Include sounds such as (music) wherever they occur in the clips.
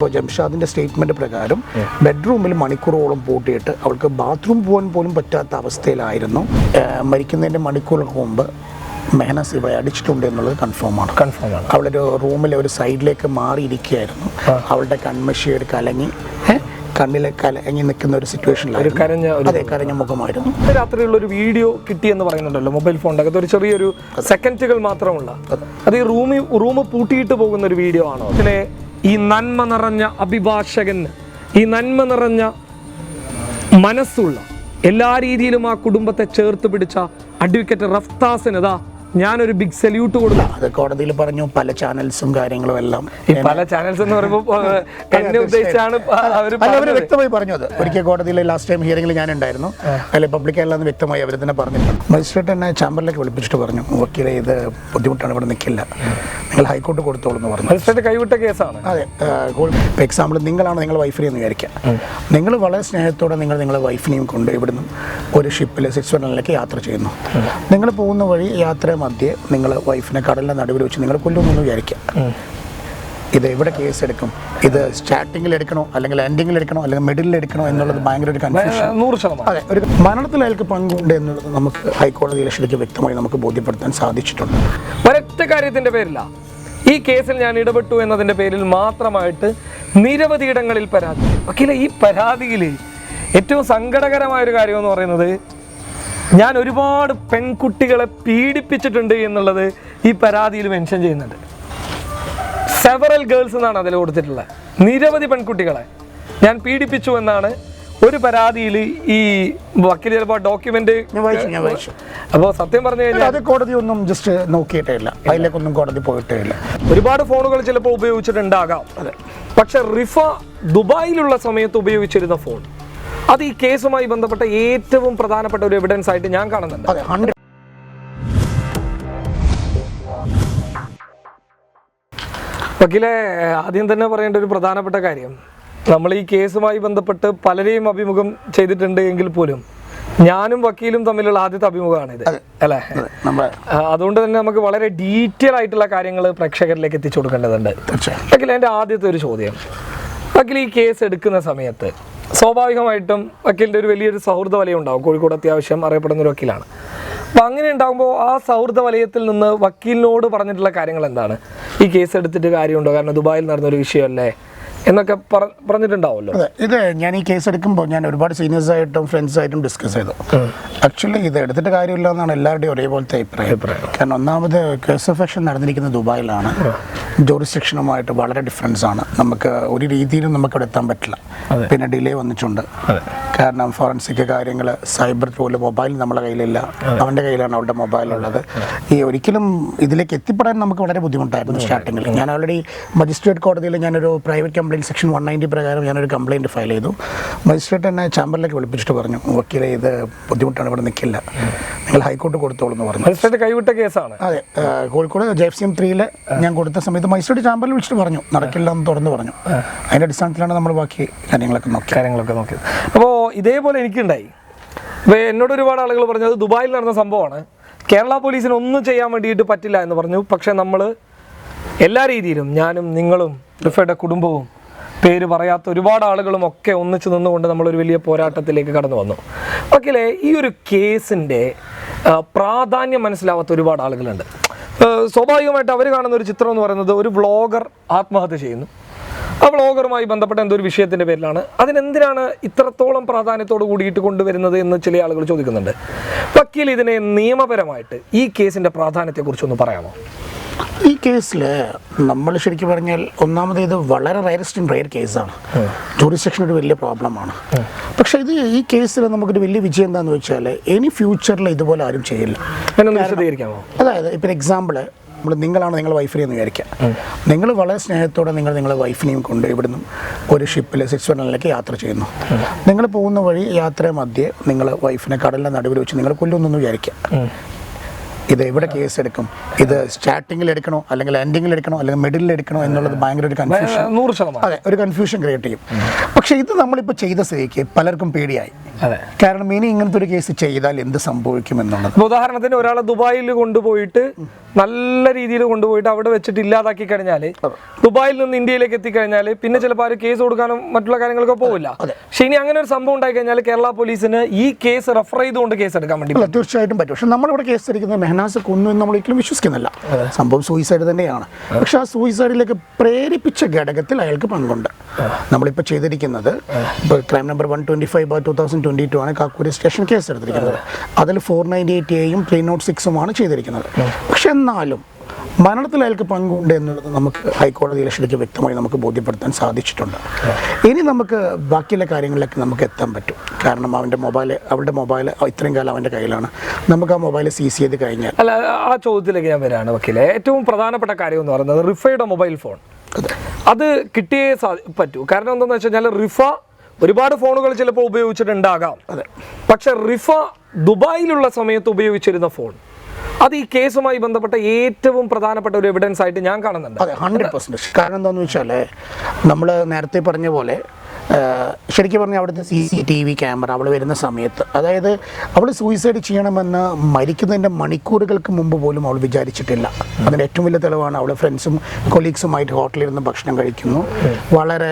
ഇപ്പോൾ ജംഷാദിന്റെ സ്റ്റേറ്റ്മെന്റ് പ്രകാരം ബെഡ്റൂമിൽ മണിക്കൂറോളം പൂട്ടിയിട്ട് അവൾക്ക് ബാത്റൂം പോകാൻ പോലും പറ്റാത്ത അവസ്ഥയിലായിരുന്നു. മരിക്കുന്നതിന്റെ മരിക്കുന്നതിന്റെ മണിക്കൂറുകൾക്ക് മുമ്പ് മെഹനസ് ഇവിടെ അടിച്ചിട്ടുണ്ട് എന്നുള്ളത് കൺഫേമാണ് ആണ്. കൺഫേം ആണ്. അവളൊരു റൂമിലെ ഒരു സൈഡിലേക്ക് മാറിയിരിക്കുകയായിരുന്നു. അവളുടെ കൺമഷി ഒരു കലങ്ങി കണ്ണിലെ കലങ്ങി നിൽക്കുന്ന ഒരു സിറ്റുവേഷനിലായിരുന്നു അതെ കരഞ്ഞ മുഖമായിരുന്നു. രാത്രിയുള്ള ഒരു വീഡിയോ കിട്ടി എന്ന് പറയുന്നുണ്ടല്ലോ മൊബൈൽ ഫോണിന്റെ അകത്ത്. ഒരു ചെറിയൊരു സെക്കൻഡുകൾ മാത്രമുള്ള. അത് ഈ റൂമിൽ റൂം പൂട്ടിയിട്ട് പോകുന്ന ഒരു വീഡിയോ ആണോ? അതിലെ ഈ നന്മ നിറഞ്ഞ അഭിഭാഷകൻ ഈ നന്മ നിറഞ്ഞ മനസ്സുള്ള എല്ലാ രീതിയിലും ആ കുടുംബത്തെ ചേർത്ത് പിടിച്ച അഡ്വക്കേറ്റ് റഫ്താസിന് ഞാനൊരു ബിഗ് സല്യൂട്ട് കൊടുക്കാം. അത് കോടതിയിൽ പറഞ്ഞു പല ചാനൽസും കാര്യങ്ങളും എല്ലാം. ഈ പല ചാനൽസ് എന്ന് പറയുമ്പോൾ എന്നെ ഉദ്ദേശിച്ചാണ് അവർ വ്യക്തമായി പറഞ്ഞു അത്. ഒരിക്കൽ കോടതിയിലെ ലാസ്റ്റ് ടൈം ഹിയറിംഗിൽ ഞാൻ ഉണ്ടായിരുന്നു അല്ലെ പബ്ലിക് അല്ലാന്ന് വ്യക്തമായി അവർ തന്നെ പറഞ്ഞിട്ടുണ്ട്. മജിസ്ട്രേറ്റ് എന്നെ ചാമ്പറിലേക്ക് വിളിപ്പിച്ചിട്ട് പറഞ്ഞു വക്കീലെ ഇത് ബുദ്ധിമുട്ടാണ് ഇവിടെ നിൽക്കില്ല നിങ്ങൾ ഹൈക്കോർട്ട് കൊടുത്തോളൂ എന്ന് പറഞ്ഞു. മജിസ്ട്രേറ്റ് കൈവിട്ട കേസാണ്. അതെ ഇപ്പോൾ എക്സാമ്പിൾ നിങ്ങളാണ് നിങ്ങൾ വൈഫിനെ എന്ന് വിചാരിക്കുക. നിങ്ങൾ വളരെ സ്നേഹത്തോടെ നിങ്ങൾ നിങ്ങളുടെ വൈഫിനെയും കൊണ്ട് ഇവിടുന്ന് ഒരു ഷിപ്പിൽ സ്വിറ്റ്സർലൻഡിലേക്ക് യാത്ര ചെയ്യുന്നു. നിങ്ങൾ പോകുന്ന വഴി യാത്ര മധ്യേ നിങ്ങൾ വൈഫിനെ കടലിന്റെ നടുവിൽ വെച്ച് നിങ്ങൾ കൊല്ലുമെന്ന് വിചാരിക്കുക ഇത് എവിടെ കേസ് എടുക്കും? ഇത് സ്റ്റാർട്ടിങ്ങിൽ എടുക്കണോ? അല്ലെങ്കിൽ എൻഡിങ്ങിൽ എടുക്കണോ? അല്ലെങ്കിൽ മിഡിലിൽ എടുക്കണോ? എന്നുള്ളത് ഭയങ്കര ഒരു കൺഫ്യൂഷൻ അതെ ഒരു മരണത്തിൽ അയാൾക്ക് പങ്കുണ്ട് എന്നുള്ളത് നമുക്ക് ഹൈക്കോടതി ശരിക്കും വ്യക്തമായി നമുക്ക് ബോധ്യപ്പെടുത്താൻ സാധിച്ചിട്ടുണ്ട്. ഒരൊറ്റ കാര്യത്തിന്റെ പേരില്ല ഈ കേസിൽ ഞാൻ ഇടപെട്ടു എന്നതിന്റെ പേരിൽ മാത്രമായിട്ട് നിരവധി ഇടങ്ങളിൽ പരാതി. വക്കീലെ ഈ പരാതിയിൽ ഏറ്റവും സങ്കടകരമായ ഒരു കാര്യം എന്ന് പറയുന്നത് ഞാൻ ഒരുപാട് പെൺകുട്ടികളെ പീഡിപ്പിച്ചിട്ടുണ്ട് എന്നുള്ളത് ഈ പരാതിയിൽ മെൻഷൻ ചെയ്യുന്നുണ്ട്. സെവറൽ ഗേൾസ് എന്നാണ് അതിൽ കൊടുത്തിട്ടുള്ളത്. നിരവധി പെൺകുട്ടികളെ ഞാൻ പീഡിപ്പിച്ചു എന്നാണ് ഒരു പരാതിയിൽ ഈ വക്കീൽ ചിലപ്പോൾ ഡോക്യുമെന്റ് അപ്പോൾ സത്യം പറഞ്ഞു കഴിഞ്ഞാൽ അത് കോടതി ഒന്നും ജസ്റ്റ് നോക്കിയിട്ടേ ഇല്ല അതിലേക്കൊന്നും കോടതി പോയിട്ടേ ഇല്ല ഒരുപാട് ഫോണുകൾ ചിലപ്പോൾ ഉപയോഗിച്ചിട്ടുണ്ടാകാം. അതെ. പക്ഷെ റിഫ ദുബായിലുള്ള സമയത്ത് ഉപയോഗിച്ചിരുന്ന ഫോൺ. അത് ഈ കേസുമായി ബന്ധപ്പെട്ട ഏറ്റവും പ്രധാനപ്പെട്ട ഒരു എവിഡൻസ് ആയിട്ട് ഞാൻ കാണുന്നുണ്ട്. വക്കീലെ ആദ്യം തന്നെ പറയേണ്ട ഒരു പ്രധാനപ്പെട്ട കാര്യം. നമ്മൾ ഈ കേസുമായി ബന്ധപ്പെട്ട് പലരെയും അഭിമുഖം ചെയ്തിട്ടുണ്ട് എങ്കിൽ പോലും ഞാനും വക്കീലും തമ്മിലുള്ള ആദ്യത്തെ അഭിമുഖമാണ് ഇത് അല്ലേ? അതുകൊണ്ട് തന്നെ നമുക്ക് വളരെ ഡീറ്റെയിൽ ആയിട്ടുള്ള കാര്യങ്ങൾ പ്രേക്ഷകരിലേക്ക് എത്തിച്ചു കൊടുക്കേണ്ടതുണ്ട്. വക്കീലെ വക്കീൽ എന്റെ ആദ്യത്തെ ഒരു ചോദ്യം. വക്കീൽ ഈ കേസ് എടുക്കുന്ന സമയത്ത് സ്വാഭാവികമായിട്ടും വക്കീലിന്റെ ഒരു വലിയൊരു സൗഹൃദ വലയം ഉണ്ടാവും കോഴിക്കോട് അത്യാവശ്യം അറിയപ്പെടുന്ന ഒരു വക്കീലാണ്. അപ്പം അങ്ങനെ ഉണ്ടാകുമ്പോൾ ആ സൗഹൃദ വലയത്തിൽ നിന്ന് വക്കീലിനോട് പറഞ്ഞിട്ടുള്ള കാര്യങ്ങൾ എന്താണ്? ഈ കേസ് എടുത്തിട്ട് കാര്യമുണ്ടോ? കാരണം ദുബായിൽ നടന്നൊരു വിഷയമല്ലേ? എന്നൊക്കെ പറഞ്ഞിട്ടുണ്ടാവുമല്ലോ. അതെ ഇത് ഞാൻ ഈ കേസ് എടുക്കുമ്പോൾ ഞാൻ ഒരുപാട് സീനിയേഴ്സായിട്ടും ഫ്രണ്ട്സ് ആയിട്ടും ഡിസ്കസ് ചെയ്തു. ആക്ച്വലി ഇത് എടുത്തിട്ട് കാര്യമില്ല എന്നാണ് എല്ലാവരുടെയും ഒരേപോലത്തെ അഭിപ്രായം. കാരണം ഒന്നാമത് കേസ് ഓഫ് ആക്ഷൻ നടന്നിരിക്കുന്നത് ദുബായിലാണ്. ജോറിസ്ട്രിക്ഷനുമായിട്ട് വളരെ ഡിഫറൻസ് ആണ്. നമുക്ക് ഒരു രീതിയിലും നമുക്ക് അവിടെ എത്താൻ പറ്റില്ല. പിന്നെ ഡിലേ വന്നിട്ടുണ്ട്. കാരണം ഫോറൻസിക് കാര്യങ്ങൾ സൈബർ പോലെ മൊബൈൽ നമ്മുടെ കയ്യിലില്ല. അവന്റെ കയ്യിലാണ് അവരുടെ മൊബൈൽ ഉള്ളത്. ഈ ഒരിക്കലും ഇതിലേക്ക് എത്തിപ്പെടാൻ നമുക്ക് വളരെ ബുദ്ധിമുട്ടായിരുന്നു സ്റ്റാർട്ടിങ്ങിൽ ഞാൻ ഓൾറെഡി മജിസ്ട്രേറ്റ് കോടതിയിൽ ഞാനൊരു private complaint section one ninety പ്രകാരം ഞാനൊരു കംപ്ലയിന്റ് ഫയൽ ചെയ്തു. മജിസ്ട്രേറ്റ് എന്നെ ചാമ്പറിലേക്ക് വിളിപ്പിച്ചിട്ട് പറഞ്ഞു വക്കീലെ ഇത് ബുദ്ധിമുട്ടാണ് ഇവിടെ നിൽക്കില്ല നിങ്ങൾ ഹൈക്കോർട്ട് കൊടുത്തോളൂ എന്ന് പറഞ്ഞു. മജിസ്ട്രേറ്റ് കൈവിട്ട കേസാണ്. അതെ. Kozhikode J F C M ത്രീയിൽ ഞാൻ കൊടുത്ത സമയത്ത് മജിസ്ട്രേറ്റ് ചാമ്പറിൽ വിളിച്ചിട്ട് പറഞ്ഞു. നടക്കില്ല എന്ന് തുറന്ന് പറഞ്ഞു. അതിന്റെ അടിസ്ഥാനത്തിലാണ് നമ്മൾ ബാക്കി കാര്യങ്ങളൊക്കെ നോക്കി കാര്യങ്ങളൊക്കെ നോക്കിയത്. അപ്പോൾ ഇതേപോലെ എനിക്കുണ്ടായി. അപ്പൊ എന്നോട് ഒരുപാട് ആളുകൾ പറഞ്ഞത് ദുബായിൽ നടന്ന സംഭവമാണ്. കേരള പോലീസിന് ഒന്നും ചെയ്യാൻ വേണ്ടിയിട്ട് പറ്റില്ല എന്ന് പറഞ്ഞു. പക്ഷേ നമ്മൾ എല്ലാ രീതിയിലും ഞാനും നിങ്ങളും റിഫയുടെ കുടുംബവും പേര് പറയാത്ത ഒരുപാട് ആളുകളും ഒക്കെ ഒന്നിച്ച് നിന്നുകൊണ്ട് നമ്മളൊരു വലിയ പോരാട്ടത്തിലേക്ക് കടന്നു വന്നു. ഓക്കെ ഈ ഒരു കേസിന്റെ പ്രാധാന്യം മനസ്സിലാവാത്ത ഒരുപാട് ആളുകളുണ്ട്. സ്വാഭാവികമായിട്ട് അവർ കാണുന്ന ഒരു ചിത്രം എന്ന് പറയുന്നത് ഒരു വ്ളോഗർ ആത്മഹത്യ ചെയ്യുന്നു. ആ വ്ളോഗറുമായി ബന്ധപ്പെട്ട എന്തൊരു ഒരു വിഷയത്തിന്റെ പേരിലാണ്. അതിനെന്തിനാണ് ഇത്രത്തോളം പ്രാധാന്യത്തോട് കൂടിയിട്ട് കൊണ്ടുവരുന്നത് എന്ന് ചില ആളുകൾ ചോദിക്കുന്നുണ്ട്. വക്കീൽ ഇതിനെ നിയമപരമായിട്ട് ഈ കേസിന്റെ പ്രാധാന്യത്തെക്കുറിച്ചൊന്ന് പറയാമോ? ഈ കേസിൽ നമ്മൾ ശരിക്കും പറഞ്ഞാൽ ഒന്നാമത് ഇത് വളരെ റയറസ്റ്റ് റയർ കേസാണ്. സെക്ഷൻ ഒരു വലിയ പ്രോബ്ലമാണ് പക്ഷേ ഇത് ഈ കേസിൽ നമുക്കൊരു വലിയ വിജയം എന്താണെന്ന് വെച്ചാൽ ഇനി ഫ്യൂച്ചറിൽ ഇതുപോലെ ആരും ചെയ്യില്ല. അതായത് ഇപ്പം എക്സാമ്പിൾ നമ്മൾ നിങ്ങളാണ് നിങ്ങളുടെ വൈഫിനെ എന്ന് വിചാരിക്കുക നിങ്ങൾ വളരെ സ്നേഹത്തോടെ നിങ്ങൾ നിങ്ങളുടെ വൈഫിനെയും കൊണ്ട് ഇവിടുന്ന് ഒരു ഷിപ്പിൽ സ്വിറ്റ്സർലൻഡിലേക്ക് യാത്ര ചെയ്യുന്നു. നിങ്ങൾ പോകുന്ന വഴി യാത്ര മധ്യേ നിങ്ങൾ വൈഫിനെ കടലിന്റെ നടുവിൽ വെച്ച് നിങ്ങൾ കൊല്ലുന്നു വിചാരിക്കുക ഇത് എവിടെ കേസ് എടുക്കും? ഇത് സ്റ്റാർട്ടിങ്ങിൽ എടുക്കണോ? അല്ലെങ്കിൽ എൻഡിങ്ങിൽ എടുക്കണോ? അല്ലെങ്കിൽ മിഡിലിൽ എടുക്കണോ? എന്നുള്ളത് ഭയങ്കര ഒരു കൺഫ്യൂഷൻ നൂറ് ശതമാനം. അതെ ഒരു കൺഫ്യൂഷൻ ക്രിയേറ്റ് ചെയ്യും. പക്ഷെ ഇത് നമ്മളിപ്പോൾ ചെയ്ത സ്ഥിതിക്ക് പലർക്കും പേടിയായി. കാരണം ഇനി ഇങ്ങനത്തെ ഒരു കേസ് ചെയ്താൽ എന്ത് സംഭവിക്കും എന്നുള്ളത്? ഉദാഹരണത്തിന് ഒരാളെ ദുബായിൽ കൊണ്ടുപോയിട്ട് നല്ല രീതിയിൽ കൊണ്ടുപോയിട്ട് അവിടെ വെച്ചിട്ട് ഇല്ലാതാക്കി കഴിഞ്ഞാൽ ദുബായിൽ നിന്ന് ഇന്ത്യയിലേക്ക് എത്തിക്കഴിഞ്ഞാൽ പിന്നെ ചിലപ്പോൾ ആ കേസ് കൊടുക്കാനും മറ്റുള്ള കാര്യങ്ങളൊക്കെ പോവില്ല. പക്ഷെ ഇനി അങ്ങനെ ഒരു സംഭവം ഉണ്ടായി കഴിഞ്ഞാൽ കേരള പോലീസിന് ഈ കേസ് റെഫർ ചെയ്തുകൊണ്ട് കേസ് എടുക്കാൻ വേണ്ടി തീർച്ചയായിട്ടും പറ്റും. പക്ഷെ നമ്മളിവിടെ കേസ് എടുക്കുന്നത് മെഹനാസ് കൊന്നു എന്ന് നമ്മൾ ഒരിക്കലും വിശ്വസിക്കുന്നില്ല സംഭവം സൂയിസൈഡ് തന്നെയാണ്. പക്ഷെ ആ സൂയിസൈഡിലേക്ക് പ്രേരിപ്പിച്ച ഘടകത്തിൽ അയാൾക്ക് പങ്കുണ്ട്. നമ്മളിപ്പോൾ ചെയ്തിരിക്കുന്നത് ഇപ്പോൾ crime number one twenty five by two thousand twenty two ആണ് കാക്കൂരി സ്റ്റേഷൻ കേസ് എടുത്തിരിക്കുന്നത് അതിൽ ഫോർ നയന്റി എയ്റ്റ് എയും ത്രീ നോട്ട് സിക്സുമാണ് ചെയ്തിരിക്കുന്നത്. പക്ഷെ എന്നാലും മരണത്തിൽ അയാൾക്ക് പങ്കുണ്ട് എന്നുള്ളത് നമുക്ക് ഹൈക്കോടതി ഇലക്ഷനിലേക്ക് വ്യക്തമായി നമുക്ക് ബോധ്യപ്പെടുത്താൻ സാധിച്ചിട്ടുണ്ട്. ഇനി നമുക്ക് ബാക്കിയുള്ള കാര്യങ്ങളിലേക്ക് നമുക്ക് എത്താൻ പറ്റും. കാരണം അവന്റെ മൊബൈൽ അവളുടെ മൊബൈൽ ഇത്രയും കാലം അവന്റെ കയ്യിലാണ്. നമുക്ക് ആ മൊബൈൽ സീസ് ചെയ്ത് കഴിഞ്ഞാൽ. അല്ല ആ ചോദ്യത്തിലേക്ക് ഞാൻ വരികയാണ് വക്കീലെ. ഏറ്റവും പ്രധാനപ്പെട്ട കാര്യം എന്ന് പറയുന്നത് റിഫയുടെ മൊബൈൽ ഫോൺ. അത്. കിട്ടിയേ പറ്റൂ. കാരണം എന്താണെന്ന് വെച്ച് കഴിഞ്ഞാൽ റിഫ ഒരുപാട് ഫോണുകൾ ചിലപ്പോൾ ഉപയോഗിച്ചിട്ടുണ്ടാകാം. അതെ. പക്ഷെ റിഫ ദുബായിലുള്ള സമയത്ത് ഉപയോഗിച്ചിരുന്ന ഫോൺ. അത് ഈ കേസുമായി ബന്ധപ്പെട്ട ഏറ്റവും പ്രധാനപ്പെട്ട ഒരു എവിഡൻസ് ആയിട്ട് ഞാൻ കാണുന്നുണ്ട്. അതെ ഹൺഡ്രഡ് പെർസെന്റേജ് കാരണം എന്താണെന്ന് വെച്ചാൽ നമ്മൾ നേരത്തെ പറഞ്ഞ പോലെ ശരിക്കും പറഞ്ഞാൽ അവിടുത്തെ C C T V camera അവൾ വരുന്ന സമയത്ത് അതായത് അവൾ സൂയിസൈഡ് ചെയ്യണമെന്ന് മരിക്കുന്നതിന്റെ മണിക്കൂറുകൾക്ക് മുമ്പ് പോലും അവൾ വിചാരിച്ചിട്ടില്ല. അതിന്റെ ഏറ്റവും വലിയ തെളിവാണ് അവൾ ഫ്രണ്ട്സും കൊളീഗ്സുമായിട്ട് ഹോട്ടലിരുന്ന് ഭക്ഷണം കഴിക്കുന്നു. വളരെ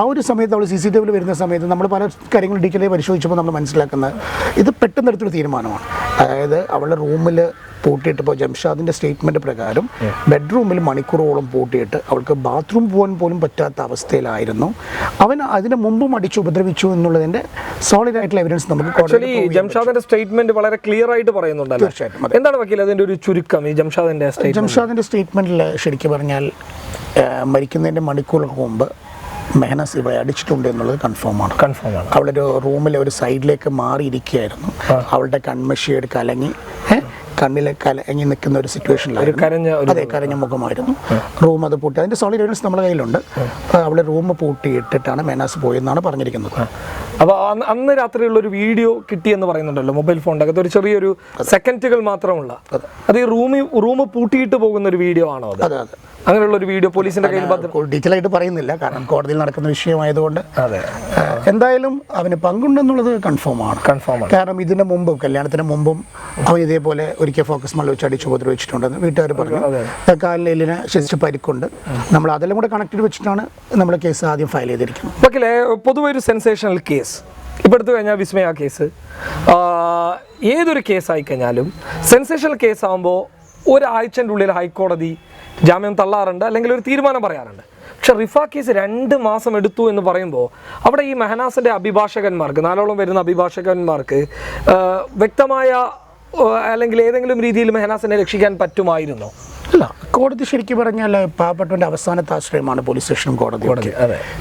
ആ ഒരു സമയത്ത് അവൾ സി സി ടി വിയിൽ വരുന്ന സമയത്ത് നമ്മൾ പല കാര്യങ്ങൾ ഡീറ്റെയിൽ പരിശോധിച്ചപ്പോൾ നമ്മൾ മനസ്സിലാക്കുന്നത് ഇത് പെട്ടെന്ന് എടുത്തൊരു തീരുമാനമാണ്. അതായത് അവളുടെ റൂമിൽ പൂട്ടിയിട്ട് ഇപ്പോൾ ജംഷാദിന്റെ സ്റ്റേറ്റ്മെന്റ് പ്രകാരം ബെഡ്റൂമിൽ മണിക്കൂറോളം പൂട്ടിയിട്ട് അവൾക്ക് ബാത്റൂം പോകാൻ പോലും പറ്റാത്ത അവസ്ഥയിലായിരുന്നു. അവൻ അതിന് മുമ്പും അടിച്ചു ഉപദ്രവിച്ചു എന്നുള്ളതിന്റെ സോളിഡ് ആയിട്ടുള്ള എവിഡൻസ് നമുക്ക് ജംഷാദിന്റെ സ്റ്റേറ്റ്മെന്റ് ജംഷാദിന്റെ സ്റ്റേറ്റ്മെന്റ് വളരെ ക്ലിയർ ആയിട്ട് പറയുന്നുണ്ട് തീർച്ചയായിട്ടും, എന്താണ് വക്കീൽ അതിന്റെ ഒരു ചുരുക്കം ഈ ജംഷാദിന്റെ പറ്റും. സ്റ്റേറ്റ്മെന്റ് ജംഷാദിന്റെ സ്റ്റേറ്റ്മെന്റിൽ ശരിക്കും പറഞ്ഞാൽ മരിക്കുന്നതിന്റെ മരിക്കുന്നതിന്റെ മണിക്കൂറുകൾക്ക് മുമ്പ് മെഹനസ് ഇവിടെ അടിച്ചിട്ടുണ്ട് എന്നുള്ളത് കൺഫേം ആണ്. കൺഫേം ആണ്. അവളൊരു റൂമിലെ ഒരു സൈഡിലേക്ക് മാറിയിരിക്കുകയായിരുന്നു. അവളുടെ കൺമഷിയുടെ കലങ്ങി കണ്ണിലെ കലങ്ങി നിൽക്കുന്ന ഒരു സിറ്റുവേഷനിലായിരുന്നു കരഞ്ഞ ഒരു അതെ കരഞ്ഞ മുഖമായിരുന്നു. റൂം അത് പൂട്ടി. അതിന്റെ സോളിഡ് എവിഡൻസ് നമ്മുടെ കയ്യിലുണ്ട്. അവിടെ റൂം പൂട്ടിയിട്ടിട്ടാണ് മേനാസ് പോയെന്നാണ് പറഞ്ഞിരിക്കുന്നത്. അപ്പോൾ അന്ന് രാത്രിയുള്ള ഒരു വീഡിയോ കിട്ടിയെന്ന് പറയുന്നുണ്ടല്ലോ മൊബൈൽ ഫോണിന്റെ അകത്ത് ഒരു ചെറിയൊരു സെക്കൻഡുകൾ മാത്രമുള്ള. അത് ഈ റൂമിൽ റൂം പൂട്ടിയിട്ട് പോകുന്ന ഒരു വീഡിയോ ആണോ അത്? അതെ അതെ. അങ്ങനെയുള്ള ഒരു വീഡിയോ പോലീസിന്റെ കയ്യിൽ ഡീറ്റെയിൽ ആയിട്ട് പറയുന്നില്ല. കാരണം കോടതിയിൽ നടക്കുന്ന വിഷയമായതുകൊണ്ട് അതെ. എന്തായാലും അവന് പങ്കുണ്ടെന്നുള്ളത് കൺഫേം ആണ്. കൺഫേം ആണ്. കാരണം ഇതിന് മുമ്പും കല്യാണത്തിന് മുമ്പും അവൻ ഇതേപോലെ ഒരിക്കൽ ഫോക്കസ് മള്ള വെച്ച് അടിച്ചു ഉപദ്രവിച്ചിട്ടുണ്ടെന്ന് വീട്ടുകാർ പറഞ്ഞു. കാലിന് ശരിച്ച് പരിക്കുണ്ട്. നമ്മൾ അതെല്ലാം കൂടെ കണക്ട് ചെയ്ത് വെച്ചിട്ടാണ് നമ്മൾ കേസ് ആദ്യം ഫയൽ ചെയ്തിരിക്കുന്നത്. വക്കീലെ പൊതുവെ ഒരു സെൻസേഷണൽ കേസ് ഇപ്പൊ എടുത്തു കഴിഞ്ഞാൽ വിസ്മയ കേസ് ഏതൊരു കേസായി കഴിഞ്ഞാലും സെൻസേഷണൽ കേസ് ആകുമ്പോൾ ഒരാഴ്ചന്റെ ഉള്ളിൽ ഹൈക്കോടതി ജാമ്യം തള്ളാറുണ്ട് അല്ലെങ്കിൽ ഒരു തീരുമാനം പറയാറുണ്ട്. പക്ഷെ റിഫ കേസ് രണ്ട് മാസം എടുത്തു എന്ന് പറയുമ്പോൾ അവിടെ ഈ മെഹനാസിന്റെ അഭിഭാഷകന്മാർക്ക് നാലോളം വരുന്ന അഭിഭാഷകന്മാർക്ക് വ്യക്തമായ അല്ലെങ്കിൽ ഏതെങ്കിലും രീതിയിൽ മെഹനാസിനെ രക്ഷിക്കാൻ പറ്റുമായിരുന്നോ? അല്ല കോടതി ശരിക്കും പറഞ്ഞാൽ പാവപ്പെട്ടവന്റെ അവസാനത്തെ ആശ്രയമാണ് പോലീസ് സ്റ്റേഷനും കോടതി.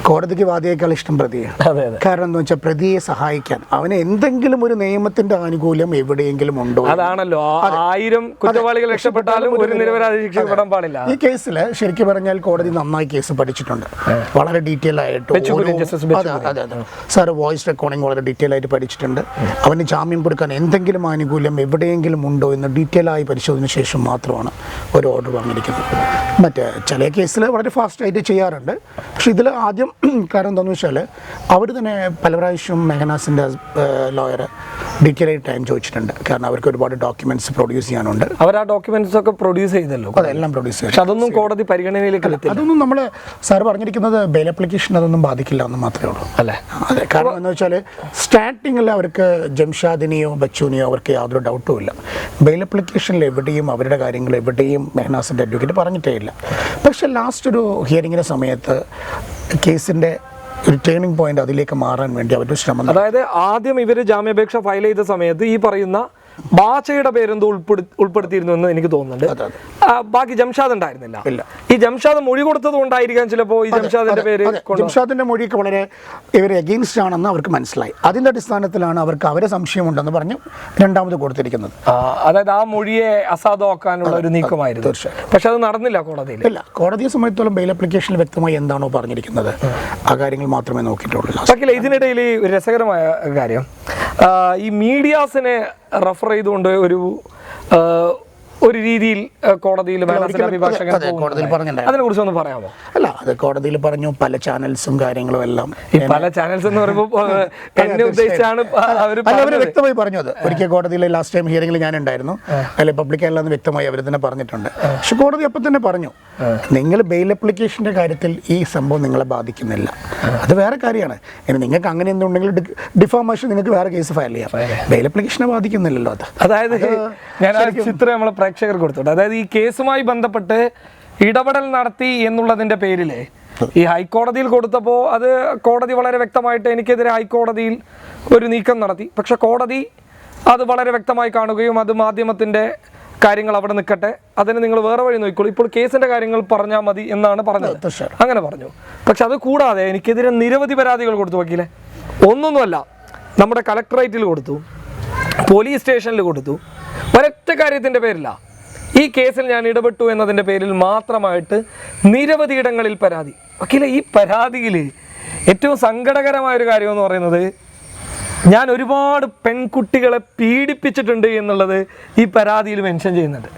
കോടതിക്ക് വാദിയേക്കാൾ ഇഷ്ടം പ്രതിയാണ് കാരണം എന്ന് വെച്ചാൽ പ്രതിയെ സഹായിക്കാൻ. അവന് എന്തെങ്കിലും ഒരു നിയമത്തിന്റെ ആനുകൂല്യം എവിടെയെങ്കിലും ഉണ്ടോ അതാണല്ലോ. ആയിരം കുറ്റവാളികൾ രക്ഷപ്പെട്ടാലും ഒരു രക്ഷപ്പെടാൻ പാടില്ല. ഈ കേസിൽ ശരിക്കും പറഞ്ഞാൽ കോടതി നന്നായി കേസ് പഠിച്ചിട്ടുണ്ട്. വളരെ ഡീറ്റെയിൽ ആയിട്ട് സാർ വോയിസ് റെക്കോർഡിംഗ് വളരെ ഡീറ്റെയിൽ ആയിട്ട് പഠിച്ചിട്ടുണ്ട്. അവന് ജാമ്യം കൊടുക്കാൻ എന്തെങ്കിലും ആനുകൂല്യം എവിടെയെങ്കിലും ഉണ്ടോ എന്ന് ഡീറ്റെയിൽ ആയി പരിശോധന ശേഷം മാത്രമാണ് ഒരു ഓർഡർ വാങ്ങിയിരിക്കുന്നത് മറ്റേ ചില കേസിൽ വളരെ ഫാസ്റ്റായിട്ട് ചെയ്യാറുണ്ട്. പക്ഷേ ഇതിൽ ആദ്യം (clears throat) കാരണം എന്താണെന്ന് വെച്ചാൽ അവർ തന്നെ പല പ്രാവശ്യം മെഹനാസിന്റെ ലോയർ ഡീറ്റെയിൽ ടൈം ചോദിച്ചിട്ടുണ്ട്. കാരണം അവർക്ക് ഒരുപാട് ഡോക്യുമെന്റ്സ് പ്രൊഡ്യൂസ് ചെയ്യാനുണ്ട്. അവർ ആ ഡോക്യുമെന്റ്സ് ഒക്കെ പ്രൊഡ്യൂസ് ചെയ്തല്ലോ? അതെല്ലാം പ്രൊഡ്യൂസ് ചെയ്തു. അതൊന്നും കോടതി പരിഗണനയിലേക്ക് അതൊന്നും നമ്മൾ സാർ പറഞ്ഞിരിക്കുന്നത് ബെയിൽ അപ്ലിക്കേഷൻ അതൊന്നും ബാധിക്കില്ല എന്ന് മാത്രമേ ഉള്ളൂ. അല്ലേ? അതെ കാരണം എന്ന് വെച്ചാൽ സ്റ്റാർട്ടിങ്ങിൽ അവർക്ക് ജംഷാദിനിയോ ബച്ചുവിനെയോ അവർക്ക് യാതൊരു ഡൗട്ടും ഇല്ല. ബെയിൽ അപ്ലിക്കേഷനിൽ എവിടെയും അവരുടെ കാര്യങ്ങൾ എവിടെയും മെഹനാസിന്റെ അഡ്വക്കേറ്റ് പറഞ്ഞിട്ടേ ഇല്ല. പക്ഷെ ലാസ്റ്റ് ഒരു ഹിയറിങ്ങിന്റെ സമയത്ത് കേസിന്റെ ഒരു ടേണിംഗ് പോയിന്റ് അതിലേക്ക് മാറാൻ വേണ്ടി അവരുടെ ശ്രമം അതായത് ആദ്യം ഇവർ ജാമ്യാപേക്ഷ ഫയൽ ചെയ്ത സമയത്ത് ഈ പറയുന്ന ബാച്ചയുടെ പേരെന്തോ ഉൾപ്പെടു ഉൾപ്പെടുത്തിയിരുന്നു എന്ന് എനിക്ക് തോന്നുന്നുണ്ട്. ബാക്കി ജംഷാദ് ഉണ്ടായിരുന്നില്ല. ഈ ജംഷാദ് മൊഴി കൊടുത്തത് കൊണ്ടായിരിക്കാം ചിലപ്പോ ഈ ജംഷാദിന്റെ പേര് ജംഷാദിന്റെ മൊഴിയൊക്കെ വളരെ ഇവർ എഗെയിൻസ്റ്റ് ആണെന്ന് അവർക്ക് മനസ്സിലായി. അതിന്റെ അടിസ്ഥാനത്തിലാണ് അവർക്ക് അവരെ സംശയമുണ്ടെന്ന് പറഞ്ഞ് രണ്ടാമത് കൊടുത്തിരിക്കുന്നത്. അതായത് ആ മൊഴിയെ അസാധുവാക്കാനുള്ള ഒരു നീക്കമായിരുന്നു. തീർച്ചയായും. പക്ഷെ അത് നടന്നില്ല കോടതിയിൽ. ഇല്ല കോടതിയെ സംബന്ധിച്ചോളം ബെയിൽ അപ്ലിക്കേഷനിൽ വ്യക്തമായി എന്താണോ പറഞ്ഞിരിക്കുന്നത്. ആ കാര്യങ്ങൾ മാത്രമേ നോക്കിയിട്ടുള്ളൂ. ഇതിനിടയിൽ ഒരു രസകരമായ കാര്യം. ഈ മീഡിയാസിനെ റെഫർ ചെയ്തുകൊണ്ട് ഒരു ഒരു രീതിയിൽ കോടതിയിൽ കോടതിയിൽ. അതിനെ കുറിച്ച് ഒന്ന് പറയാമോ? അല്ല അത് കോടതിയിൽ പറഞ്ഞു പല ചാനൽസും കാര്യങ്ങളും എല്ലാം. ഈ പല ചാനൽസ് എന്ന് പറയുമ്പോൾ എന്നെ ഉദ്ദേശിച്ചാണ് അവർ വ്യക്തമായി പറഞ്ഞത് ഒരിക്കൽ കോടതിയിലെ ലാസ്റ്റ് ടൈം ഹിയറിംഗിൽ ഞാൻ ഉണ്ടായിരുന്നു അതിൽ പബ്ലിക് അല്ലെന്ന് വ്യക്തമായി അവർ തന്നെ പറഞ്ഞിട്ടുണ്ട്. പക്ഷെ കോടതി അപ്പം തന്നെ പറഞ്ഞു നിങ്ങൾ ബെയിൽ അപ്ലിക്കേഷന്റെ കാര്യത്തിൽ ഈ സംഭവം നിങ്ങളെ ബാധിക്കുന്നില്ല. അത് വേറെ കാര്യമാണ്. ഇനി നിങ്ങൾക്ക് അങ്ങനെ എന്തുണ്ടെങ്കിൽ ഡിഫോമേഷൻ നിങ്ങൾക്ക് വേറെ കേസ് ഫയൽ ചെയ്യാം. ബെയിൽ അപ്ലിക്കേഷനെ ബാധിക്കുന്നില്ലല്ലോ അത്. അതായത് ഞാൻ ചിത്രം നമ്മളെ പ്രേക്ഷകർക്ക് കൊടുത്തോട്ടെ അതായത് ഈ കേസുമായി ബന്ധപ്പെട്ട് ഇടപെടൽ നടത്തി എന്നുള്ളതിന്റെ പേരിൽ ഈ ഹൈക്കോടതിയിൽ കൊടുത്തപ്പോൾ അത് കോടതി വളരെ വ്യക്തമായിട്ട് എനിക്കെതിരെ ഹൈക്കോടതിയിൽ ഒരു നീക്കം നടത്തി. പക്ഷെ കോടതി അത് വളരെ വ്യക്തമായി കാണുകയും അത് മാധ്യമത്തിന്റെ കാര്യങ്ങൾ അവിടെ നിൽക്കട്ടെ. അതിന് നിങ്ങൾ വേറെ വഴി നോക്കിക്കോളൂ. ഇപ്പോൾ കേസിന്റെ കാര്യങ്ങൾ പറഞ്ഞാൽ മതി എന്നാണ് പറഞ്ഞത്. അങ്ങനെ പറഞ്ഞു. പക്ഷെ അത് കൂടാതെ എനിക്കെതിരെ നിരവധി പരാതികൾ കൊടുത്തു വക്കീലെ. ഒന്നൊന്നുമല്ല നമ്മുടെ കലക്ടറേറ്റിൽ കൊടുത്തു പോലീസ് സ്റ്റേഷനിൽ കൊടുത്തു. ഒരൊറ്റ കാര്യത്തിന്റെ പേരില്ല ഈ കേസിൽ ഞാൻ ഇടപെട്ടു എന്നതിന്റെ പേരിൽ മാത്രമായിട്ട് നിരവധി ഇടങ്ങളിൽ പരാതി. വക്കീലെ ഈ പരാതിയിൽ ഏറ്റവും സങ്കടകരമായ ഒരു കാര്യം എന്ന് പറയുന്നത് ഞാൻ ഒരുപാട് പെൺകുട്ടികളെ പീഡിപ്പിച്ചിട്ടുണ്ട് എന്നുള്ളത് ഈ പരാതിയിൽ മെൻഷൻ ചെയ്യുന്നുണ്ട്.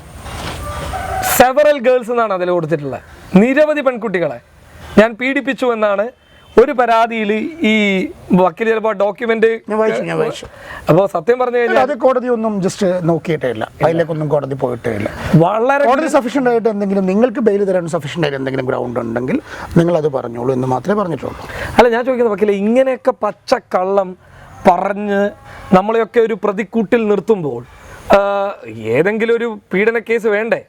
സെവറൽ ഗേൾസ് എന്നാണ് അതിൽ കൊടുത്തിട്ടുള്ളത്. നിരവധി പെൺകുട്ടികളെ ഞാൻ പീഡിപ്പിച്ചു എന്നാണ് ഒരു പരാതിയിൽ ഈ വക്കീൽ ചിലപ്പോൾ ഡോക്യുമെന്റ് അപ്പോൾ സത്യം പറഞ്ഞു കഴിഞ്ഞാൽ അത് കോടതി ഒന്നും ജസ്റ്റ് നോക്കിയിട്ടേ ഇല്ല. അതിലേക്കൊന്നും കോടതി പോയിട്ടേ ഇല്ല വളരെ കോടതി സഫീഷ്യന്റ് ആയിട്ട് എന്തെങ്കിലും നിങ്ങൾക്ക് ബെയിൽ തരാൻ സഫീഷ്യന്റ് ആയിട്ട് എന്തെങ്കിലും ഗ്രൗണ്ട് ഉണ്ടെങ്കിൽ നിങ്ങൾ അത് പറഞ്ഞോളൂ എന്ന് മാത്രമേ പറഞ്ഞിട്ടുള്ളൂ. അല്ല ഞാൻ ചോദിക്കുന്നത് വക്കീലെ ഇങ്ങനെയൊക്കെ പച്ചക്കള്ളം പറഞ്ഞ് നമ്മളെയൊക്കെ ഒരു പ്രതിക്കൂട്ടിൽ നിർത്തുമ്പോൾ ഏതെങ്കിലും ഒരു പീഡന കേസ് വേണ്ടേ?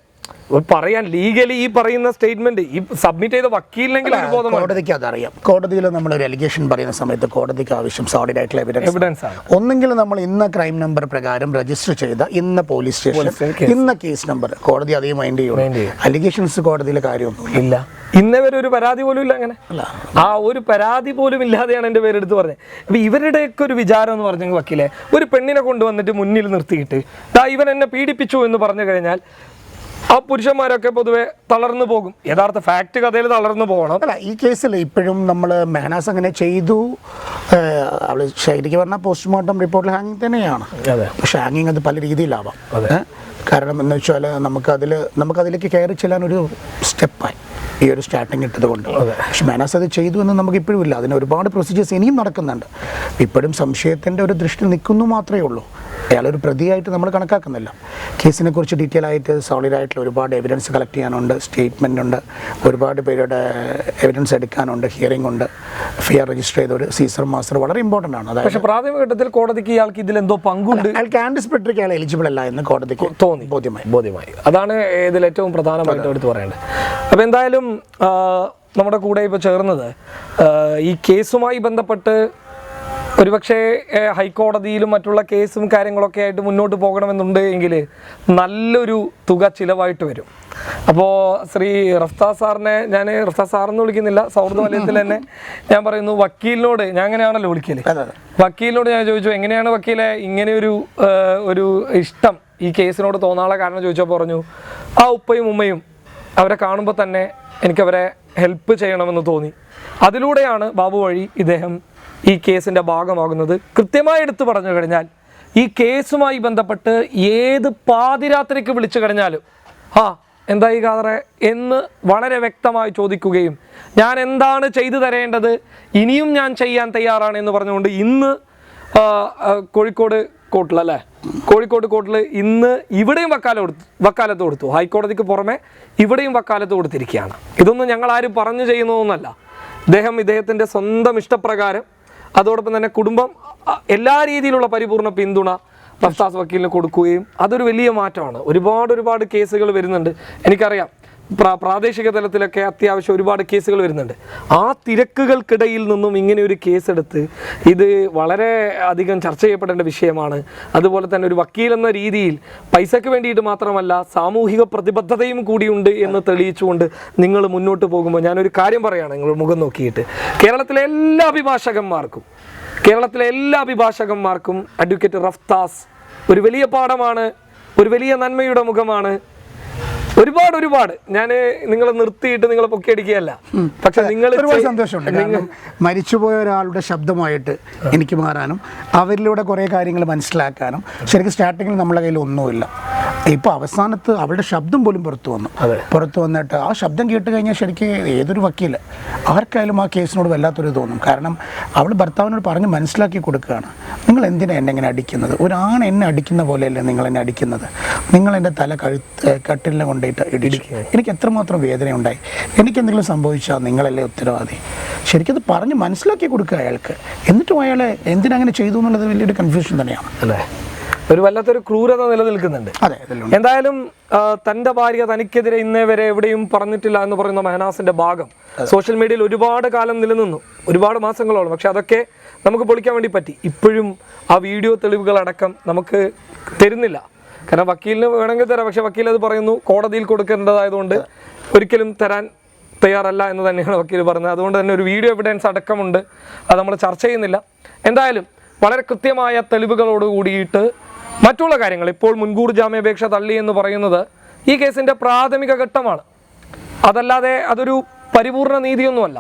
പറയാൻ ലീഗലി ഈ പറയുന്ന സ്റ്റേറ്റ്മെന്റ് ഈ സബ്മിറ്റ് ചെയ്ത വക്കീലിനെങ്കിലും കോടതിക്ക് അതറിയാം. കോടതിയിൽ നമ്മൾ ഒരു അലിഗേഷൻ പറയുന്ന സമയത്ത് കോടതിക്ക് ആവശ്യം സോളിഡ് ആയിട്ടുള്ള എവിഡൻസ് ഒന്നെങ്കിൽ നമ്മൾ ഇന്ന ക്രൈം നമ്പർ പ്രകാരം രജിസ്റ്റർ ചെയ്ത ഇന്ന പോലീസ് സ്റ്റേഷൻ ഇന്ന കേസ് നമ്പർ കോടതി അതേ മൈൻഡ് ചെയ്യും. അലിഗേഷൻസ് കോടതിയിലെ കാര്യമൊന്നും ഇല്ല. ഇന്നേ വരെ ഒരു പരാതി പോലും ഇല്ല അങ്ങനെ. ആ ഒരു പരാതി പോലും ഇല്ലാതെയാണ് എന്റെ പേരെടുത്ത് പറഞ്ഞത്. അപ്പൊ ഇവരുടെയൊക്കെ ഒരു വിചാരം എന്ന് പറഞ്ഞെങ്കിൽ വക്കീലെ ഒരു പെണ്ണിനെ കൊണ്ടുവന്നിട്ട് മുന്നിൽ നിർത്തിയിട്ട് ഇവൻ എന്നെ പീഡിപ്പിച്ചു എന്ന് പറഞ്ഞു കഴിഞ്ഞാൽ ആ പുരുഷന്മാരൊക്കെ പൊതുവെ തളർന്നു പോകും. യഥാർത്ഥ ഫാക്ട് കഥയിൽ തളർന്നു പോകണം. അല്ല ഈ കേസിൽ ഇപ്പോഴും നമ്മൾ മേനാസ് അങ്ങനെ ചെയ്തു. അവൾ ശരിക്കും പറഞ്ഞാൽ പോസ്റ്റ്മോർട്ടം റിപ്പോർട്ടിൽ ഹാങ്ങിങ് തന്നെയാണ്. അതെ. പക്ഷെ ഹാങ്ങിങ് അത് പല രീതിയിലാവാം? കാരണം എന്ന് വെച്ചാൽ നമുക്കതിൽ നമുക്കതിലേക്ക് കയറി ചെല്ലാൻ ഒരു സ്റ്റെപ്പായി ഈ ഒരു സ്റ്റാർട്ടിങ് ഇട്ടത് കൊണ്ട്. പക്ഷെ മേനാസ് അത് ചെയ്തു എന്ന് നമുക്ക് ഇപ്പോഴും ഇല്ല. അതിന് ഒരുപാട് പ്രൊസീജിയേഴ്സ് ഇനിയും നടക്കുന്നുണ്ട്. ഇപ്പോഴും സംശയത്തിന്റെ ഒരു ദൃഷ്ടി നിൽക്കുന്നു മാത്രമേ ഉള്ളൂ. അയാളൊരു പ്രതിയായിട്ട് നമ്മൾ കണക്കാക്കുന്നില്ല. കേസിനെ കുറിച്ച് ഡീറ്റെയിൽ ആയിട്ട് സോളിഡ് ആയിട്ടുള്ള ഒരുപാട് എവിഡൻസ് കളക്ട് ചെയ്യാനുണ്ട് സ്റ്റേറ്റ്മെന്റ് ഉണ്ട് ഒരുപാട് പേരുടെ എവിഡൻസ് എടുക്കാനുണ്ട് ഹിയറിംഗ് ഉണ്ട്. ഫിയർ രജിസ്റ്റർ ചെയ്ത ഒരു സീസർ മാസ്റ്റർ വളരെ ഇമ്പോർട്ടന്റ് ആണ്. അതായത് പക്ഷെ പ്രാഥമിക ഘട്ടത്തിൽ കോടതിക്ക് ഇയാൾക്ക് ഇതിൽ എന്തോ പങ്കുണ്ട്? അയാൾക്ക് ആന്റിസിപ്പേറ്ററിക്ക് അയാൾ എലിജിബിൾ അല്ല എന്ന് കോടതിക്ക് തോന്നി. ബോധ്യമായി. ബോധ്യമായി. അതാണ് ഇതിൽ ഏറ്റവും പ്രധാനമായിട്ട് എടുത്ത് പറയേണ്ടത്. അപ്പോൾ എന്തായാലും നമ്മുടെ കൂടെ ഇപ്പോൾ ചേർന്നത് ഈ കേസുമായി ബന്ധപ്പെട്ട് ഒരുപക്ഷെ ഹൈക്കോടതിയിലും മറ്റുള്ള കേസും കാര്യങ്ങളൊക്കെ ആയിട്ട് മുന്നോട്ട് പോകണമെന്നുണ്ട് എങ്കിൽ നല്ലൊരു തുക ചിലവായിട്ട് വരും. അപ്പോൾ ശ്രീ റഫ്താ സാറിനെ ഞാൻ റഫ്താ സാറെന്ന് വിളിക്കുന്നില്ല സൗഹൃദ വലയത്തിൽ തന്നെ ഞാൻ പറയുന്നു വക്കീലിനോട് ഞാൻ അങ്ങനെയാണല്ലോ വിളിക്കൽ. വക്കീലിനോട് ഞാൻ ചോദിച്ചു എങ്ങനെയാണ് വക്കീലെ ഇങ്ങനെയൊരു ഒരു ഒരു ഇഷ്ടം ഈ കേസിനോട് തോന്നാനുള്ള കാരണം? ചോദിച്ചപ്പോൾ പറഞ്ഞു ആ ഉപ്പയും ഉമ്മയും അവരെ കാണുമ്പോൾ തന്നെ എനിക്കവരെ ഹെൽപ്പ് ചെയ്യണമെന്ന് തോന്നി. അതിലൂടെയാണ് ബാബു വഴി ഇദ്ദേഹം ഈ കേസിന്റെ ഭാഗമാകുന്നത്. കൃത്യമായി എടുത്തു പറഞ്ഞു കഴിഞ്ഞാൽ ഈ കേസുമായി ബന്ധപ്പെട്ട് ഏത് പാതിരാത്രിക്ക് വിളിച്ചു കഴിഞ്ഞാലും ആ എന്താ ഈ കാതറെ എന്ന് വളരെ വ്യക്തമായി ചോദിക്കുകയും ഞാൻ എന്താണ് ചെയ്തു തരേണ്ടത്? ഇനിയും ഞാൻ ചെയ്യാൻ തയ്യാറാണ് എന്ന് പറഞ്ഞുകൊണ്ട് ഇന്ന് കോഴിക്കോട് കോർട്ടിൽ അല്ലേ? കോഴിക്കോട് കോർട്ടിൽ ഇന്ന് ഇവിടെയും വക്കാല കൊടുത്തു വക്കാലത്ത് കൊടുത്തു. ഹൈക്കോടതിക്ക് പുറമെ ഇവിടെയും വക്കാലത്ത് കൊടുത്തിരിക്കുകയാണ്. ഇതൊന്നും ഞങ്ങൾ ആരും പറഞ്ഞു ചെയ്യുന്നതൊന്നുമല്ല. ഇദ്ദേഹം ഇദ്ദേഹത്തിന്റെ സ്വന്തം ഇഷ്ടപ്രകാരം അതോടൊപ്പം തന്നെ കുടുംബം എല്ലാ രീതിയിലുള്ള പരിപൂർണ പിന്തുണ മഫ്താസ് വക്കീലിന് കൊടുക്കുകയും അതൊരു വലിയ മാറ്റമാണ്. ഒരുപാട് ഒരുപാട് കേസുകൾ വരുന്നുണ്ട്. എനിക്കറിയാം പ്രാദേശിക തലത്തിലൊക്കെ അത്യാവശ്യം ഒരുപാട് കേസുകൾ വരുന്നുണ്ട്. ആ തിരക്കുകൾക്കിടയിൽ നിന്നും ഇങ്ങനെ ഒരു കേസെടുത്ത് ഇത് വളരെ അധികം ചർച്ച ചെയ്യപ്പെടേണ്ട വിഷയമാണ്. അതുപോലെ തന്നെ ഒരു വക്കീൽ എന്ന രീതിയിൽ പൈസയ്ക്ക് വേണ്ടിയിട്ട് മാത്രമല്ല സാമൂഹിക പ്രതിബദ്ധതയും കൂടിയുണ്ട് എന്ന് തെളിയിച്ചുകൊണ്ട് നിങ്ങൾ മുന്നോട്ട് പോകുമ്പോൾ ഞാനൊരു കാര്യം പറയുകയാണ് നിങ്ങൾ മുഖം നോക്കിയിട്ട്. കേരളത്തിലെ എല്ലാ അഭിഭാഷകന്മാർക്കും കേരളത്തിലെ എല്ലാ അഭിഭാഷകന്മാർക്കും അഡ്വക്കേറ്റ് റഫ്താസ് ഒരു വലിയ പാഠമാണ് ഒരു വലിയ നന്മയുടെ മുഖമാണ്. ഒരുപാട് ഒരുപാട്. ഞാൻ നിങ്ങളെ നിർത്തിയിട്ട് നിങ്ങളെ പൊക്കി പൊക്കിയടിക്കുകയല്ല പക്ഷെ നിങ്ങൾ ഒരുപാട് സന്തോഷമുണ്ട്. മരിച്ചുപോയ ഒരാളുടെ ശബ്ദമായിട്ട് എനിക്ക് മാറാനും അവരിലൂടെ കുറേ കാര്യങ്ങൾ മനസ്സിലാക്കാനും ശരിക്കും സ്റ്റാർട്ടിങ്ങിൽ നമ്മളെ കയ്യിൽ ഒന്നുമില്ല. ഇപ്പൊ അവസാനത്ത് അവരുടെ ശബ്ദം പോലും പുറത്തു വന്നു. പുറത്തു വന്നിട്ട് ആ ശബ്ദം കേട്ട് കഴിഞ്ഞാൽ ശരിക്കും ഏതൊരു വക്കീൽ ആർക്കായാലും ആ കേസിനോട് വല്ലാത്തൊരു തോന്നും. കാരണം അവൾ ഭർത്താവിനോട് പറഞ്ഞ് മനസ്സിലാക്കി കൊടുക്കുകയാണ്. നിങ്ങൾ എന്തിനാ എന്നെ ഇങ്ങനെ അടിക്കുന്നത്? ഒരാൺ എന്നെ അടിക്കുന്ന പോലെയല്ലേ നിങ്ങൾ എന്നെ അടിക്കുന്നത്? നിങ്ങൾ എന്റെ തല കഴുത്ത് കട്ടിലിനെ കൊണ്ടിട്ട് ഇടിച്ചു എനിക്ക് എത്രമാത്രം വേദനയുണ്ടായി? എനിക്ക് എന്തെങ്കിലും സംഭവിച്ചാൽ നിങ്ങളല്ലേ ഉത്തരവാദി? ശരിക്കും പറഞ്ഞ് മനസ്സിലാക്കി കൊടുക്കുക അയാൾക്ക്. എന്നിട്ടും അയാളെ എന്തിനങ്ങനെ ചെയ്തു എന്നുള്ളത് വലിയൊരു കൺഫ്യൂഷൻ തന്നെയാണ്. അല്ലേ? ഒരു വല്ലാത്തൊരു ക്രൂരത നിലനിൽക്കുന്നുണ്ട്. എന്തായാലും തന്റെ ഭാര്യ തനിക്കെതിരെ ഇന്നേ വരെ എവിടെയും പറഞ്ഞിട്ടില്ല എന്ന് പറയുന്ന മെഹനാസിന്റെ ഭാഗം സോഷ്യൽ മീഡിയയിൽ ഒരുപാട് കാലം നിലനിന്നു. ഒരുപാട് മാസങ്ങളോളം. പക്ഷെ അതൊക്കെ നമുക്ക് പൊളിക്കാൻ വേണ്ടി പറ്റി. ഇപ്പോഴും ആ വീഡിയോ തെളിവുകളടക്കം നമുക്ക് തരുന്നില്ല. കാരണം വക്കീലിന് വേണമെങ്കിൽ തരാം പക്ഷെ വക്കീൽ അത് പറയുന്നു കോടതിയിൽ കൊടുക്കേണ്ടതായതുകൊണ്ട് ഒരിക്കലും തരാൻ തയ്യാറല്ല എന്ന് തന്നെയാണ് വക്കീൽ പറഞ്ഞത് അതുകൊണ്ട് തന്നെ ഒരു വീഡിയോ എവിഡൻസ് അടക്കമുണ്ട്. അത് നമ്മൾ ചർച്ച ചെയ്യുന്നില്ല. എന്തായാലും വളരെ കൃത്യമായ തെളിവുകളോട് കൂടിയിട്ട് മറ്റുള്ള കാര്യങ്ങൾ. ഇപ്പോൾ മുൻകൂർ ജാമ്യാപേക്ഷ തള്ളി എന്ന് പറയുന്നത് ഈ കേസിന്റെ പ്രാഥമിക ഘട്ടമാണ്. അതല്ലാതെ അതൊരു പരിപൂർണ നീതിയൊന്നുമല്ല.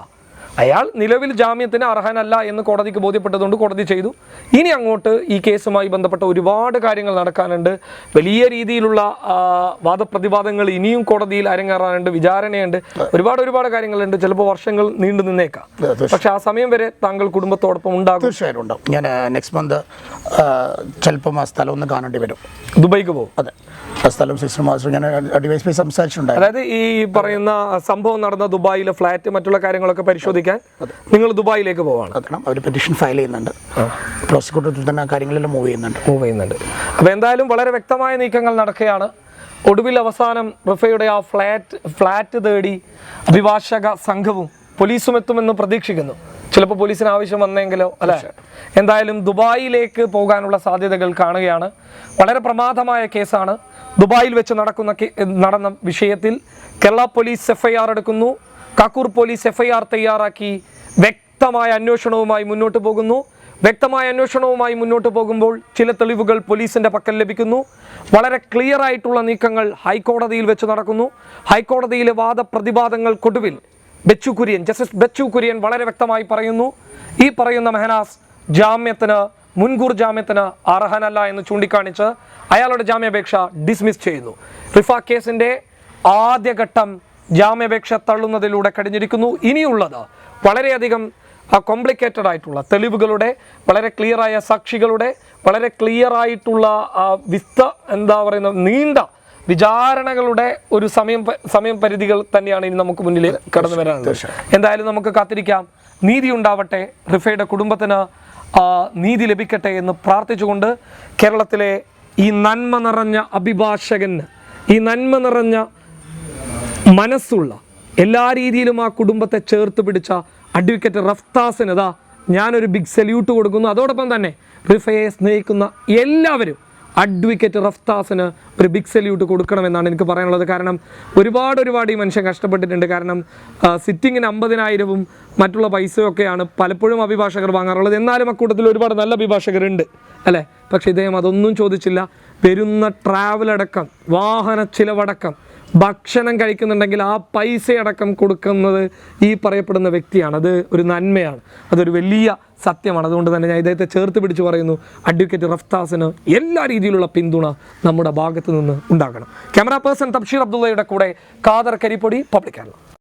അയാൾ നിലവിൽ ജാമ്യത്തിന് അർഹനല്ല എന്ന് കോടതിക്ക് ബോധ്യപ്പെട്ടതുകൊണ്ട് കോടതി ചെയ്തു. ഇനി അങ്ങോട്ട് ഈ കേസുമായി ബന്ധപ്പെട്ട ഒരുപാട് കാര്യങ്ങൾ നടക്കാനുണ്ട്. വലിയ രീതിയിലുള്ള വാദപ്രതിവാദങ്ങൾ ഇനിയും കോടതിയിൽ അരങ്ങേറാനുണ്ട് വിചാരണയുണ്ട്. ഒരുപാട് ഒരുപാട് കാര്യങ്ങളുണ്ട്. ചിലപ്പോൾ വർഷങ്ങൾ നീണ്ടു നിന്നേക്കാം. പക്ഷെ ആ സമയം വരെ താങ്കൾ കുടുംബത്തോടൊപ്പം ഉണ്ടാകും. തീർച്ചയായിട്ടും ഉണ്ടാവും. ഞാൻ നെക്സ്റ്റ് മന്ത് ചിലപ്പം ആ സ്ഥലം ഒന്ന് കാണേണ്ടി വരും. ദുബൈക്ക് പോകും. അതെ. ആ സ്ഥലം സിസ്റ്റർ മാസ്റ്റർ ഞാൻ അഡ്വൈസ് സംസാരിച്ചിട്ടുണ്ടായിരുന്നു. അതായത് ഈ പറയുന്ന സംഭവം നടന്ന ദുബായിലെ ഫ്ലാറ്റ് മറ്റുള്ള കാര്യങ്ങളൊക്കെ പരിശോധിക്കാൻ നിങ്ങൾ ദുബായിലേക്ക് പോവാണ്. അതാണ് അവർ പെറ്റീഷൻ ഫയൽ ചെയ്യുന്നുണ്ട്. പ്രോസിക്യൂട്ടർ തന്നെ ആ കാര്യങ്ങളെല്ലാം മൂവ് ചെയ്യുന്നുണ്ട്. മൂവ് ചെയ്യുന്നുണ്ട്. അപ്പോൾ എന്തായാലും വളരെ വ്യക്തമായ നീക്കങ്ങൾ നടക്കുകയാണ്. ഒടുവിൽ അവസാനം റിഫയുടെ ആ ഫ്ലാറ്റ് ഫ്ലാറ്റ് തേടി അഭിഭാഷക സംഘവും പോലീസും എത്തുമെന്ന് പ്രതീക്ഷിക്കുന്നു. ചിലപ്പോൾ പോലീസിന് ആവശ്യം വന്നെങ്കിലോ അല്ലെ? എന്തായാലും ദുബായിലേക്ക് പോകാനുള്ള സാധ്യതകൾ കാണുകയാണ്. വളരെ പ്രമാദമായ കേസാണ്. ദുബായിൽ വെച്ച് നടക്കുന്ന നടന്ന വിഷയത്തിൽ കേരള പോലീസ് എഫ്ഐആർ എടുക്കുന്നു. കാക്കൂർ പോലീസ് എഫ്ഐആർ തയ്യാറാക്കി. വ്യക്തമായ അന്വേഷണവുമായി മുന്നോട്ട് പോകുന്നു. വ്യക്തമായ അന്വേഷണവുമായി മുന്നോട്ട് പോകുമ്പോൾ ചില തെളിവുകൾ പോലീസിന്റെ പക്കൽ ലഭിക്കുന്നു. വളരെ ക്ലിയർ ആയിട്ടുള്ള നീക്കങ്ങൾ ഹൈക്കോടതിയിൽ വെച്ച് നടക്കുന്നു. ഹൈക്കോടതിയിലെ വാദപ്രതിവാദങ്ങൾക്കൊടുവിൽ ബെച്ചു കുര്യൻ ജസ്റ്റിസ് ബെച്ചു കുര്യൻ വളരെ വ്യക്തമായി പറയുന്നു. ഈ പറയുന്ന മെഹനാസ് ജാമ്യത്തിന് മുൻകൂർ ജാമ്യത്തിന് അർഹനല്ല എന്ന് ചൂണ്ടിക്കാണിച്ച് അയാളുടെ ജാമ്യാപേക്ഷ ഡിസ്മിസ് ചെയ്യുന്നു. റിഫ കേസിന്റെ ആദ്യഘട്ടം ജാമ്യാപേക്ഷ തള്ളുന്നതിലൂടെ കഴിഞ്ഞിരിക്കുന്നു. ഇനിയുള്ളത് വളരെയധികം കോംപ്ലിക്കേറ്റഡ് ആയിട്ടുള്ള തെളിവുകളുടെ വളരെ ക്ലിയറായ സാക്ഷികളുടെ വളരെ ക്ലിയറായിട്ടുള്ള വിസ്ത എന്താ പറയുന്ന നീണ്ട വിചാരണകളുടെ ഒരു സമയം സമയം പരിധികൾ തന്നെയാണ് ഇനി നമുക്ക് മുന്നിൽ കടന്നു വരാനുള്ളത്. എന്തായാലും നമുക്ക് കാത്തിരിക്കാം. നീതി ഉണ്ടാവട്ടെ റിഫയുടെ കുടുംബത്തിന് നീതി ലഭിക്കട്ടെ എന്ന് പ്രാർത്ഥിച്ചുകൊണ്ട് കേരളത്തിലെ ഈ നന്മ നിറഞ്ഞ അഭിഭാഷകന് ഈ നന്മ നിറഞ്ഞ മനസ്സുള്ള എല്ലാ രീതിയിലും ആ കുടുംബത്തെ ചേർത്ത് പിടിച്ച അഡ്വക്കേറ്റ് റഫ്താസിന് ഇതാ ഞാനൊരു ബിഗ് സല്യൂട്ട് കൊടുക്കുന്നു. അതോടൊപ്പം തന്നെ റിഫയെ സ്നേഹിക്കുന്ന എല്ലാവരും അഡ്വക്കേറ്റ് റഫ്താസിന് ഒരു ബിഗ് സല്യൂട്ട് കൊടുക്കണമെന്നാണ് എനിക്ക് പറയാനുള്ളത്. കാരണം ഒരുപാട് ഒരുപാട് ഈ മനുഷ്യൻ കഷ്ടപ്പെട്ടിട്ടുണ്ട്. കാരണം സിറ്റിങ്ങിന് അമ്പതിനായിരവും മറ്റുള്ള പൈസയൊക്കെയാണ് പലപ്പോഴും അഭിഭാഷകർ വാങ്ങാറുള്ളത്. എന്നാലും അക്കൂട്ടത്തിൽ ഒരുപാട് നല്ല അഭിഭാഷകരുണ്ട് അല്ലേ? പക്ഷേ ഇദ്ദേഹം അതൊന്നും ചോദിച്ചില്ല. വരുന്ന ട്രാവൽ അടക്കം വാഹന ചിലവടക്കം ഭക്ഷണം കഴിക്കുന്നുണ്ടെങ്കിൽ ആ പൈസ അടക്കം കൊടുക്കുന്നത് ഈ പറയപ്പെടുന്ന വ്യക്തിയാണ്. അത് ഒരു നന്മയാണ്. അതൊരു വലിയ സത്യമാണ്. അതുകൊണ്ട് തന്നെ ഞാൻ ഇദ്ദേഹത്തെ ചേർത്ത് പിടിച്ച് പറയുന്നു അഡ്വക്കേറ്റ് റഫ്താസിന് എല്ലാ രീതിയിലുള്ള പിന്തുണ നമ്മുടെ ഭാഗത്ത് നിന്ന് ഉണ്ടാകണം. ക്യാമറ പേഴ്സൺ തബ്ഷീർ അബ്ദുള്ളയുടെ കൂടെ ഖാദർ കരിപ്പൊടി പബ്ലിക് കേരള